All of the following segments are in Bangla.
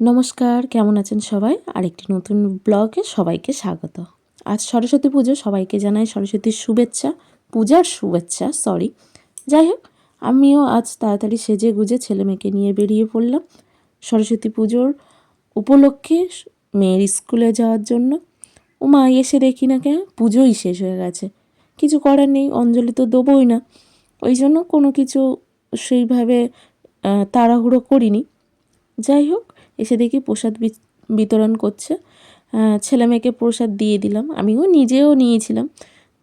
নমস্কার, কেমন আছেন সবাই? আরেকটি নতুন ব্লগে সবাইকে স্বাগত। আজ সরস্বতী পুজো, সবাইকে জানাই সরস্বতীর শুভেচ্ছা, পূজার শুভেচ্ছা সরি যাই হোক, আমিও আজ তাড়াতাড়ি সেজে গুজে ছেলে মেয়েকে নিয়ে বেরিয়ে পড়লাম সরস্বতী পুজোর উপলক্ষে মেয়ের স্কুলে যাওয়ার জন্য। ও মা এসে দেখি না কেন পুজোই শেষ হয়ে গেছে। কিছু করার নেই, অঞ্জলি তো দেবোই না। ওই জন্য কোনো কিছু সেইভাবে তাড়াহুড়ো করিনি। যাই হোক এসে দেখি প্রসাদ বিতরণ করছে। ছেলে মেয়েকে প্রসাদ দিয়ে দিলাম। আমিও নিজেও নিয়েছিলাম।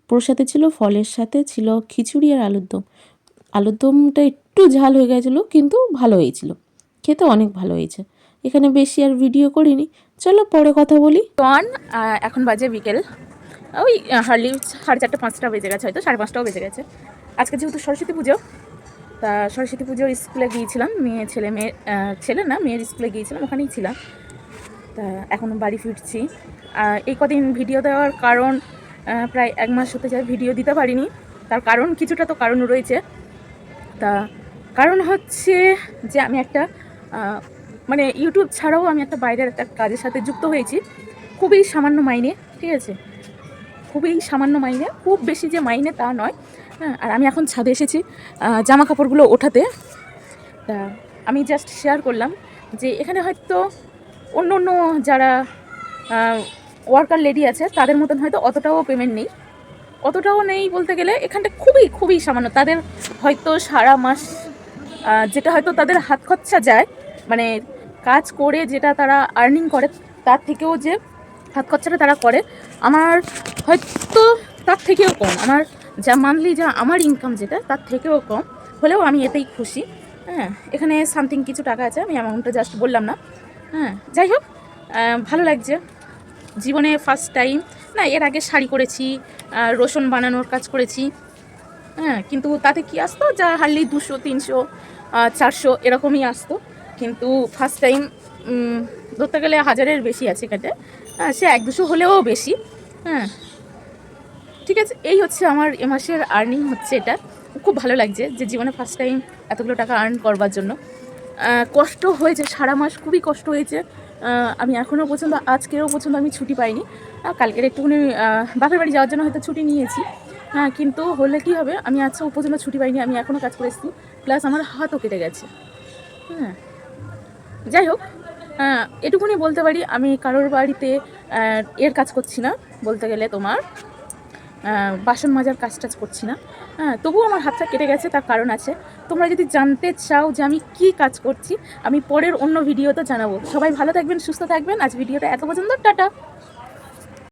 প্রসাদে ছিল ফলের সাথে, ছিল খিচুড়ি আর আলুর দম। আলুর দমটা একটু ঝাল হয়ে গেছিল, কিন্তু ভালো হয়েছিল। খেতে অনেক ভালো হয়েছে। এখানে বেশি আর ভিডিও করিনি। চলো পরে কথা বলি। টন এখন বাজে বিকেল। ওই হার্লি সাড়ে চারটে, পাঁচটা বেজে গেছে হয়তো, সাড়ে পাঁচটাও বেজে গেছে। আজকে যেহেতু সরস্বতী পুজো তা সরস্বতী পুজোর স্কুলে গিয়েছিলাম, মেয়ে, ছেলে মেয়ে ছেলে না, মেয়ের স্কুলে গিয়েছিলাম, ওখানেই ছিলাম। তা এখন বাড়ি ফিরছি। এই কদিন ভিডিও দেওয়ার কারণ প্রায় এক মাস হতে যায় ভিডিও দিতে পারিনি। তার কারণ কিছুটা তো কারণ রয়েছে। তা কারণ হচ্ছে যে আমি একটা মানে ইউটিউব ছাড়াও আমি একটা বাইরের একটা কাজের সাথে যুক্ত হয়েছি। খুবই সামান্য মাইনে, ঠিক আছে? খুবই সামান্য মাইনে, খুব বেশি যে মাইনে তা নয়। হ্যাঁ আর আমি এখন ছাদে এসেছি জামা কাপড়গুলো ওঠাতে। তা আমি জাস্ট শেয়ার করলাম যে এখানে হয়তো অন্য অন্য যারা ওয়ার্কার লেডি আছে, তাদের মতন হয়তো অতটাও পেমেন্ট নেই। অতটাও নেই বলতে গেলে এখানটা খুবই খুবই সামান্য। তাদের হয়তো সারা মাস যেটা হয়তো তাদের হাত খরচা যায় মানে কাজ করে যেটা তারা আর্নিং করে, তার থেকেও যে হাত খরচাটা তারা করে, আমার হয়তো তার থেকেও কম। আমার যা মান্থলি যা আমার ইনকাম যেটা, তার থেকেও কম। হলেও আমি এতেই খুশি। হ্যাঁ এখানে সামথিং কিছু টাকা আছে, আমি অ্যামাউন্টটা জাস্ট বললাম না। হ্যাঁ যাই হোক ভালো লাগছে। জীবনে ফার্স্ট টাইম না, এর আগে শাড়ি করেছি রসুন বানানোর কাজ করেছি। হ্যাঁ কিন্তু তাতে কি আসতো? যা হারলি দুশো, তিনশো চারশো এরকমই আসতো। কিন্তু ফার্স্ট টাইম ধরতে গেলে হাজারের বেশি আছে এখানে হ্যাঁ সে এক দুশো হলেও বেশি। হ্যাঁ ঠিক আছে, এই হচ্ছে আমার এ মাসের আর্নিং হচ্ছে এটা। খুব ভালো লাগছে যে জীবনে ফার্স্ট টাইম এতগুলো টাকা আর্ন করবার জন্য। কষ্ট হয়েছে, সারা মাস খুবই কষ্ট হয়েছে। আমি এখনও পর্যন্ত আজকেরও পর্যন্ত আমি ছুটি পাইনি। কালকের একটুখানি বাপের বাড়ি যাওয়ার জন্য হয়তো ছুটি নিয়েছি। হ্যাঁ কিন্তু হলে কি হবে? আমি আজকেও পর্যন্ত ছুটি পাইনি, আমি এখনও কাজ করে এসেছি। প্লাস আমার হাতও কেটে গেছে। হ্যাঁ যাই হোক এটুকুনি বলতে পারি, আমি কারোর বাড়িতে এর কাজ করছি না, বলতে গেলে তোমার। বাসন মাজার কাজ টাজ করছি না। হ্যাঁ তবুও আমার হাতটা কেটে গেছে, তার কারণ আছে। তোমরা যদি জানতে চাও যে আমি কি কাজ করছি, আমি পরের অন্য ভিডিওতে জানাব। সবাই ভালো থাকবেন, সুস্থ থাকবেন। আজ ভিডিওটা এত পর্যন্ত, টাটা।